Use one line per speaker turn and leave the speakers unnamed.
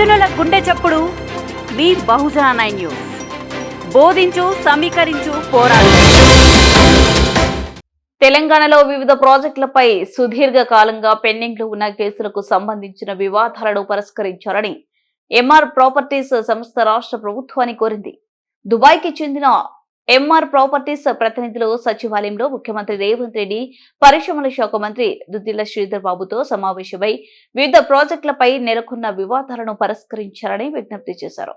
చప్పుడు. మీ Bahujana nine news. బోధించు సమీకరించు పోరాడు. తెలంగాణలో వివిధ ప్రాజెక్టులపై సుదీర్ఘ కాలంగా పెండింగ్లో ఉన్న కేసులకు సంబంధించిన వివాదాలను పరిష్కరించాలని ఎంఆర్ ప్రాపర్టీస్ సంస్థ రాష్ట్ర ప్రభుత్వాన్ని కోరింది. దుబాయ్కి చెందిన ఎంఆర్ ప్రాపర్టీస్ ప్రతినిధులు సచివాలయంలో ముఖ్యమంత్రి రేవంత్ రెడ్డి పరిశ్రమల శాఖ మంత్రి దుద్దిల్ల శ్రీధర్ బాబుతో సమావేశమై వివిధ ప్రాజెక్టులపై నెలకొన్న వివాదాలను పరిష్కరించాలని విజ్ఞప్తి చేశారు.